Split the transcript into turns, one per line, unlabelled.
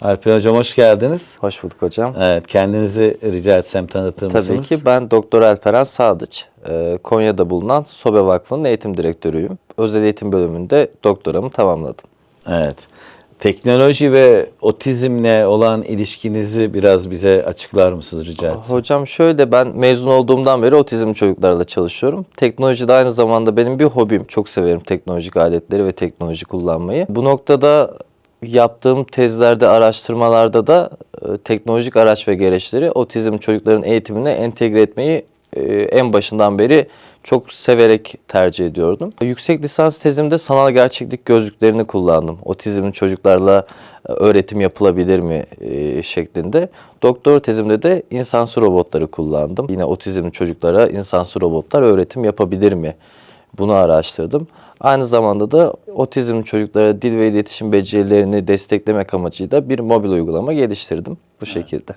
Alper Hocam hoş geldiniz.
Hoş bulduk hocam.
Evet, kendinizi rica etsem tanıtır mısınız?
Tabii ki ben Doktor Alperen Sadıç. Ee, Konya'da bulunan Sobe Vakfı'nın eğitim direktörüyüm. Özel eğitim bölümünde doktoramı tamamladım.
Evet. Teknoloji ve otizmle olan ilişkinizi biraz bize açıklar mısınız rica etsem?
Hocam şöyle ben mezun olduğumdan beri otizmli çocuklarla çalışıyorum. Teknoloji de aynı zamanda benim bir hobim. Çok severim teknolojik aletleri ve teknoloji kullanmayı. Bu noktada yaptığım tezlerde, araştırmalarda da e, teknolojik araç ve gereçleri otizm çocukların eğitimine entegre etmeyi e, en başından beri çok severek tercih ediyordum. Yüksek lisans tezimde sanal gerçeklik gözlüklerini kullandım. Otizmli çocuklarla e, öğretim yapılabilir mi e, şeklinde. Doktor tezimde de insansı robotları kullandım. Yine otizmli çocuklara insansı robotlar öğretim yapabilir mi? Bunu araştırdım. Aynı zamanda da otizmli çocuklara dil ve iletişim becerilerini desteklemek amacıyla bir mobil uygulama geliştirdim bu şekilde.